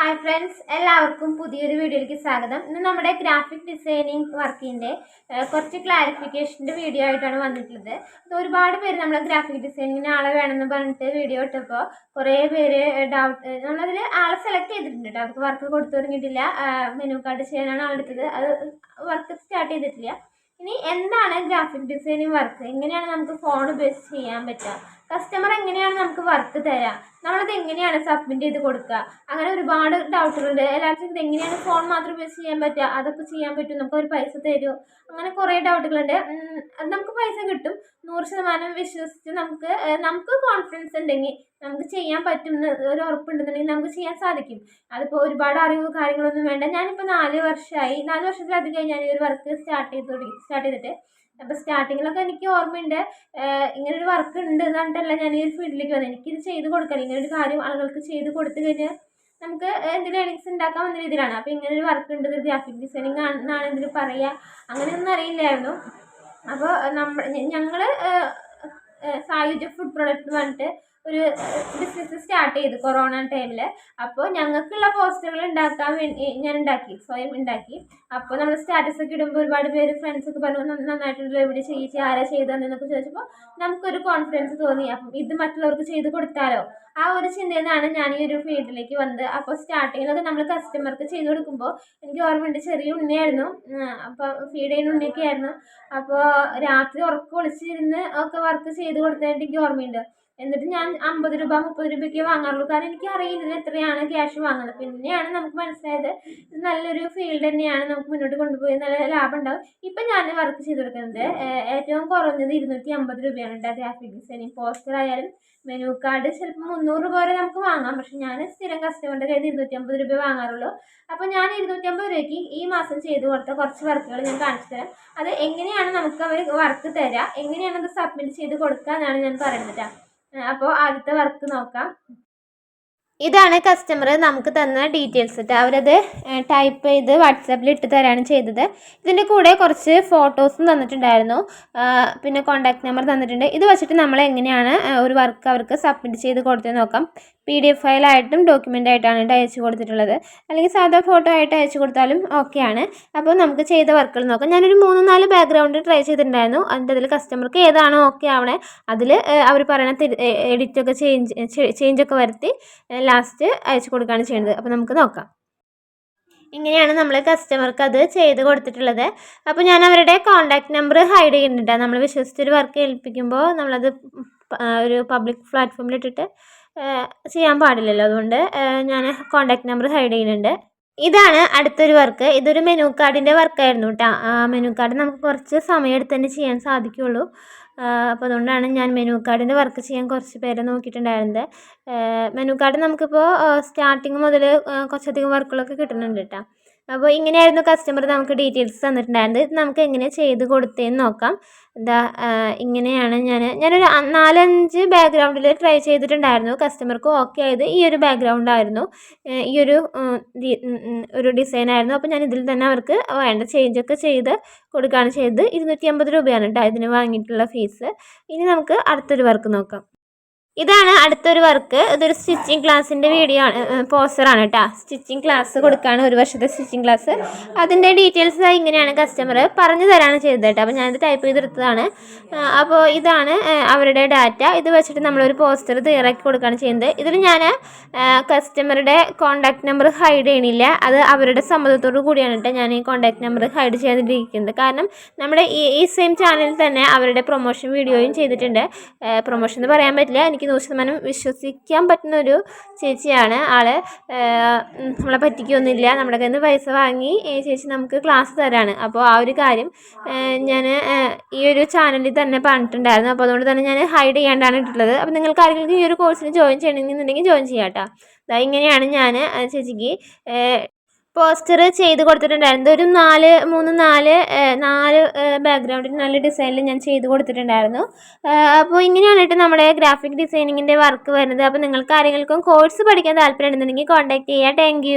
Hi friends എല്ലാവർക്കും പുതിയൊരു വീഡിയോയിലേക്ക് സ്വാഗതം. ഇന്ന് നമ്മുടെ ഗ്രാഫിക് ഡിസൈനിങ് വർക്കിന്റെ കുറച്ച് ക്ലാരിഫിക്കേഷന്റെ വീഡിയോ ആയിട്ടാണ് വന്നിട്ടുള്ളത്. അപ്പോൾ ഒരുപാട് പേര് നമ്മൾ ഗ്രാഫിക് ഡിസൈനിങ്ങിന് ആളെ വേണമെന്ന് പറഞ്ഞിട്ട് വീഡിയോ ഇട്ടപ്പോൾ കുറേ പേര് ഡൗട്ട് നമ്മളതിൽ ആളെ സെലക്ട് ചെയ്തിട്ടുണ്ട് കേട്ടോ അവർക്ക് വർക്ക് കൊടുത്തു തുടങ്ങിയിട്ടില്ല. മെനു കാർഡ് ചെയ്യാനാണ് ആളെടുത്തത് അത് വർക്ക് സ്റ്റാർട്ട് ചെയ്തിട്ടില്ല. ഇനി എന്താണ് ഗ്രാഫിക് ഡിസൈനിങ് വർക്ക് എങ്ങനെയാണ് നമുക്ക് ഫോൺ ഉപയോഗിച്ച് ചെയ്യാൻ പറ്റുക? കസ്റ്റമർ എങ്ങനെയാണ് നമുക്ക് വർക്ക് തരാം? നമ്മളത് എങ്ങനെയാണ് സബ്മിറ്റ് ചെയ്ത് കൊടുക്കുക അങ്ങനെ ഒരുപാട് ഡൗട്ടുകളുണ്ട് എല്ലാവർക്കും ഇത് എങ്ങനെയാണ് ഫോൺ മാത്രം ഉപയോഗിച്ച് ചെയ്യാൻ പറ്റുക? അതൊക്കെ ചെയ്യാൻ പറ്റും. നമുക്ക് ഒരു പൈസ തരുമോ? അങ്ങനെ കുറേ ഡൗട്ടുകളുണ്ട് അത് നമുക്ക് പൈസ കിട്ടും. നൂറ് ശതമാനം വിശ്വസിച്ച് നമുക്ക് നമുക്ക് കോൺഫിഡൻസ് ഉണ്ടെങ്കിൽ നമുക്ക് ചെയ്യാൻ പറ്റും എന്ന് ഒരു ഉറപ്പുണ്ടെന്നുണ്ടെങ്കിൽ നമുക്ക് ചെയ്യാൻ സാധിക്കും. അതിപ്പോൾ ഒരുപാട് അറിവ് കാര്യങ്ങളൊന്നും വേണ്ട. ഞാനിപ്പോൾ നാല് വർഷമായി നാല് വർഷത്തിലധികമായി ഞാൻ ഈ ഒരു വർക്ക് സ്റ്റാർട്ട് ചെയ്ത് തുടങ്ങി സ്റ്റാർട്ട് ചെയ്തിട്ട്. അപ്പോൾ സ്റ്റാർട്ടിങ്ങിലൊക്കെ എനിക്ക് ഓർമ്മയുണ്ട് ഇങ്ങനെ ഒരു വർക്ക് ഉണ്ട് എന്നിട്ടല്ല ഞാൻ ഈ ഒരു ഫീൽഡിലേക്ക് വന്നത് എനിക്കിത് ചെയ്ത് കൊടുക്കണം ഇങ്ങനെ ഒരു കാര്യം ആളുകൾക്ക് ചെയ്ത് കൊടുത്തു കഴിഞ്ഞാൽ നമുക്ക് എന്തെങ്കിലും ഏണിങ്സ് ഉണ്ടാക്കാൻ എന്ന രീതിയിലാണ്. അപ്പോൾ ഇങ്ങനെ ഒരു വർക്ക് ഉണ്ട് ഗ്രാഫിക് ഡിസൈനിങ് ആണെന്നാണ് ഇതിൽ പറയുക അങ്ങനെയൊന്നും അറിയില്ലായിരുന്നു. അപ്പോൾ നമ്മൾ ഞങ്ങൾ സായുജ ഫുഡ് പ്രൊഡക്റ്റ് പറഞ്ഞിട്ട് ഒരു ബിസിനസ് സ്റ്റാർട്ട് ചെയ്തു കൊറോണ ടൈമിൽ അപ്പോൾ ഞങ്ങൾക്കുള്ള പോസ്റ്ററുകൾ ഉണ്ടാക്കാൻ വേണ്ടി ഞാൻ ഉണ്ടാക്കി സ്വയം ഉണ്ടാക്കി. അപ്പോൾ നമ്മൾ സ്റ്റാറ്റസ് ഒക്കെ ഇടുമ്പോൾ ഒരുപാട് പേര് ഫ്രണ്ട്സ് ഒക്കെ പറഞ്ഞു നന്നായിട്ടുള്ള എവിടെ ചെയ്യിച്ച് ആരാ ചെയ്തതെന്നൊക്കെ ചോദിച്ചപ്പോൾ നമുക്കൊരു കോൺഫിഡൻസ് തോന്നി. അപ്പം ഇത് മറ്റുള്ളവർക്ക് ചെയ്ത് കൊടുത്താലോ? ആ ഒരു ചിന്തയിൽ നിന്നാണ് ഞാൻ ഈ ഒരു ഫീൽഡിലേക്ക് വന്നത്. അപ്പോൾ സ്റ്റാർട്ടിങ്ങിലൊക്കെ നമ്മൾ കസ്റ്റമർക്ക് ചെയ്ത് കൊടുക്കുമ്പോൾ എനിക്ക് ഓർമ്മയുണ്ട് ചെറിയ ഉണ്ണിയായിരുന്നു. അപ്പോൾ ഫീഡ് ചെയ്യുന്ന ഉണ്ണിയൊക്കെ ആയിരുന്നു. അപ്പോൾ രാത്രി ഉറക്കം ഒളിച്ചിരുന്ന് ഒക്കെ വർക്ക് ചെയ്ത് കൊടുത്തതായിട്ട് എനിക്ക് ഓർമ്മയുണ്ട്. എന്നിട്ട് ഞാൻ അമ്പത് രൂപ മുപ്പത് രൂപയ്ക്ക് വാങ്ങാറുള്ളൂ. കാരണം എനിക്ക് അറിയില്ല എത്രയാണ് ക്യാഷ് വാങ്ങുന്നത്. പിന്നെയാണ് നമുക്ക് മനസ്സിലായത് ഇത് നല്ലൊരു ഫീൽഡ് തന്നെയാണ് നമുക്ക് മുന്നോട്ട് കൊണ്ടുപോയി നല്ല ലാഭം ഉണ്ടാവും. ഇപ്പം ഞാൻ വർക്ക് ചെയ്ത് കൊടുക്കുന്നത് ഏറ്റവും കുറഞ്ഞത് ഇരുന്നൂറ്റി അമ്പത് രൂപയാണ് കേട്ടോ ഗ്രാഫിക് ഡിസൈനിങ് പോസ്റ്റർ ആയാലും മെനു കാർഡ് ചിലപ്പോൾ മുന്നൂറ് രൂപ വരെ നമുക്ക് വാങ്ങാം. പക്ഷെ ഞാൻ സ്ഥിരം കസ്റ്റമറിന്റെ കയ്യിൽ ഇരുന്നൂറ്റി അമ്പത് രൂപ വാങ്ങാറുള്ളൂ. അപ്പോൾ ഞാൻ ഇരുന്നൂറ്റി അമ്പത് രൂപയ്ക്ക് ഈ മാസം ചെയ്ത് കൊടുത്ത കുറച്ച് വർക്കുകൾ ഞാൻ കാണിച്ചു തരാം. അത് എങ്ങനെയാണ് നമുക്ക് അവർ വർക്ക് തരിക എങ്ങനെയാണ് അത് സബ്മിറ്റ് ചെയ്ത് കൊടുക്കുക എന്നാണ് ഞാൻ പറയുന്നത് അപ്പോൾ ആദ്യത്തെ വർക്ക് നോക്കാം. ഇതാണ് കസ്റ്റമർ നമുക്ക് തന്ന ഡീറ്റെയിൽസ് കേട്ടോ അവരത് ടൈപ്പ് ചെയ്ത് വാട്സാപ്പിൽ ഇട്ട് തരാണ് ചെയ്തത്. ഇതിന്റെ കൂടെ കുറച്ച് ഫോട്ടോസും തന്നിട്ടുണ്ടായിരുന്നു. പിന്നെ കോൺടാക്ട് നമ്പർ തന്നിട്ടുണ്ട്. ഇത് വെച്ചിട്ട് നമ്മൾ എങ്ങനെയാണ് ഒരു വർക്ക് അവർക്ക് സബ്മിറ്റ് ചെയ്ത് കൊടുത്തത് നോക്കാം. പി ഡി എഫ് ഫയലായിട്ടും ഡോക്യുമെന്റ് ആയിട്ടാണ് അയച്ചു കൊടുത്തിട്ടുള്ളത്. അല്ലെങ്കിൽ സാധാ ഫോട്ടോ ആയിട്ട് അയച്ചു കൊടുത്താലും ഓക്കെയാണ് അപ്പോൾ നമുക്ക് ചെയ്ത വർക്കുകൾ നോക്കാം. ഞാനൊരു മൂന്ന് നാല് ബാക്ക്ഗ്രൗണ്ട് ട്രൈ ചെയ്തിട്ടുണ്ടായിരുന്നു. അതിന്റെ അതിൽ കസ്റ്റമർക്ക് ഏതാണോ ഓക്കെ ആവണേ അതിൽ അവർ പറയണ എഡിറ്റൊക്കെ ചേഞ്ച് ചേഞ്ചൊക്കെ വരുത്തി ലാസ്റ്റ് അയച്ചു കൊടുക്കുകയാണ് ചെയ്യുന്നത്. അപ്പോൾ നമുക്ക് നോക്കാം. ഇങ്ങനെയാണ് നമ്മൾ കസ്റ്റമർക്ക് അത് ചെയ്ത് കൊടുത്തിട്ടുള്ളത്. അപ്പോൾ ഞാൻ അവരുടെ കോൺടാക്റ്റ് നമ്പർ ഹൈഡ് ചെയ്യുന്നുണ്ട്. നമ്മൾ വിശ്വസിച്ചൊരു വർക്ക് ഏൽപ്പിക്കുമ്പോൾ നമ്മളത് ഒരു പബ്ലിക് പ്ലാറ്റ്ഫോമിൽ ഇട്ടിട്ട് ചെയ്യാൻ പാടില്ലല്ലോ. അതുകൊണ്ട് ഞാൻ കോൺടാക്റ്റ് നമ്പർ ഹൈഡ് ചെയ്യുന്നുണ്ട്. ഇതാണ് അടുത്തൊരു വർക്ക് ഇതൊരു മെനു കാർഡിന്റെ വർക്കായിരുന്നു കേട്ടോ മെനു കാർഡ് നമുക്ക് കുറച്ച് സമയം എടുത്ത് തന്നെ ചെയ്യാൻ സാധിക്കുകയുള്ളൂ അപ്പോൾ അതുകൊണ്ടാണ് ഞാൻ മെനു കാർഡിന്റെ വർക്ക് ചെയ്യാൻ കുറച്ച് പേരെ നോക്കിയിട്ടുണ്ടായിരുന്നത്. മെനു കാർഡ് നമുക്കിപ്പോൾ സ്റ്റാർട്ടിങ് മുതൽ കുറച്ചധികം വർക്കുകളൊക്കെ കിട്ടുന്നുണ്ട് കേട്ടോ. അപ്പോൾ ഇങ്ങനെയായിരുന്നു കസ്റ്റമർ നമുക്ക് ഡീറ്റെയിൽസ് തന്നിട്ടുണ്ടായിരുന്നത്. ഇത് നമുക്ക് എങ്ങനെ ചെയ്ത് കൊടുത്തതെന്ന് നോക്കാം. എന്താ ഇങ്ങനെയാണ് ഞാൻ ഞാനൊരു നാലഞ്ച് ബാക്ക്ഗ്രൗണ്ടിൽ ട്രൈ ചെയ്തിട്ടുണ്ടായിരുന്നു. കസ്റ്റമർക്ക് ഓക്കെ ആയത് ഈ ഒരു ബാക്ക്ഗ്രൗണ്ട് ആയിരുന്നു ഈ ഒരു ഒരു ഡിസൈനായിരുന്നു അപ്പോൾ ഞാൻ ഇതിൽ തന്നെ അവർക്ക് വേണ്ട ചേഞ്ചൊക്കെ ചെയ്ത് കൊടുക്കുകയാണ് ചെയ്തത്. ഇരുന്നൂറ്റി അമ്പത് രൂപയാണ് കേട്ടോ ഇതിന് വാങ്ങിയിട്ടുള്ള ഫീസ് ഇനി നമുക്ക് അടുത്തൊരു വർക്ക് നോക്കാം. ഇതാണ് അടുത്തൊരു വർക്ക്. ഇതൊരു സ്റ്റിച്ചിങ് ക്ലാസ്സിന്റെ വീഡിയോ ആണ്. പോസ്റ്ററാണ് കേട്ടോ. സ്റ്റിച്ചിങ് ക്ലാസ് കൊടുക്കുകയാണ് ഒരു വർഷത്തെ സ്റ്റിച്ചിങ് ക്ലാസ്. അതിന്റെ ഡീറ്റെയിൽസ് ഇങ്ങനെയാണ് കസ്റ്റമർ പറഞ്ഞു തരാണ് ചെയ്തത് കേട്ടോ. അപ്പോൾ ഞാനിത് ടൈപ്പ് ചെയ്തെടുത്തതാണ്. അപ്പോൾ ഇതാണ് അവരുടെ ഡാറ്റ ഇത് വെച്ചിട്ട് നമ്മളൊരു പോസ്റ്റർ തയ്യാറാക്കി കൊടുക്കുകയാണ് ചെയ്യുന്നത്. ഇതിൽ ഞാൻ കസ്റ്റമറുടെ കോൺടാക്ട് നമ്പർ ഹൈഡ് ചെയ്യണില്ല. അത് അവരുടെ സമ്മതത്തോടു കൂടിയാണ് കേട്ടോ ഞാൻ ഈ കോൺടാക്ട് നമ്പർ ഹൈഡ് ചെയ്യാതിരിക്കുന്നത് കാരണം നമ്മുടെ ഈ സെയിം ചാനലിൽ തന്നെ അവരുടെ പ്രൊമോഷൻ വീഡിയോയും ചെയ്തിട്ടുണ്ട്. പ്രൊമോഷൻ എന്ന് പറയാൻ പറ്റില്ല. എനിക്ക് നൂറ് ശതമാനം വിശ്വസിക്കാൻ പറ്റുന്ന ഒരു ചേച്ചിയാണ്. ആൾ നമ്മളെ പറ്റിക്കൊന്നുമില്ല. നമ്മുടെ കയ്യിൽ നിന്ന് പൈസ വാങ്ങി ചേച്ചി നമുക്ക് ക്ലാസ് തരാണ്. അപ്പോൾ ആ ഒരു കാര്യം ഞാൻ ഈ ഒരു ചാനലിൽ തന്നെ പറഞ്ഞിട്ടുണ്ടായിരുന്നു. അപ്പോൾ അതുകൊണ്ട് തന്നെ ഞാൻ ഹൈഡ് ചെയ്യാണ്ടാണ് ഇട്ടിട്ടുള്ളത്. അപ്പോൾ നിങ്ങൾക്ക് ആരെങ്കിലും ഈ ഒരു കോഴ്സിന് ജോയിൻ ചെയ്യണമെന്നുണ്ടെങ്കിൽ ജോയിൻ ചെയ്യാം കേട്ടോ ഇങ്ങനെയാണ് ഞാൻ ചേച്ചിക്ക് പോസ്റ്റർ ചെയ്ത് കൊടുത്തിട്ടുണ്ടായിരുന്നു. ഒരു നാല് മൂന്ന് നാല് നാല് ബാക്ക്ഗ്രൗണ്ടിൽ നല്ല ഡിസൈനിൽ ഞാൻ ചെയ്ത് കൊടുത്തിട്ടുണ്ടായിരുന്നു. അപ്പോൾ ഇങ്ങനെയാണ് കേട്ടോ നമ്മുടെ ഗ്രാഫിക് ഡിസൈനിങ്ങിന്റെ വർക്ക് വരുന്നത്. അപ്പോൾ നിങ്ങൾക്ക് ആരെങ്കിലും കോഴ്സ് പഠിക്കാൻ താല്പര്യം ഉണ്ടെന്നുണ്ടെങ്കിൽ കോൺടാക്ട് ചെയ്യുക താങ്ക്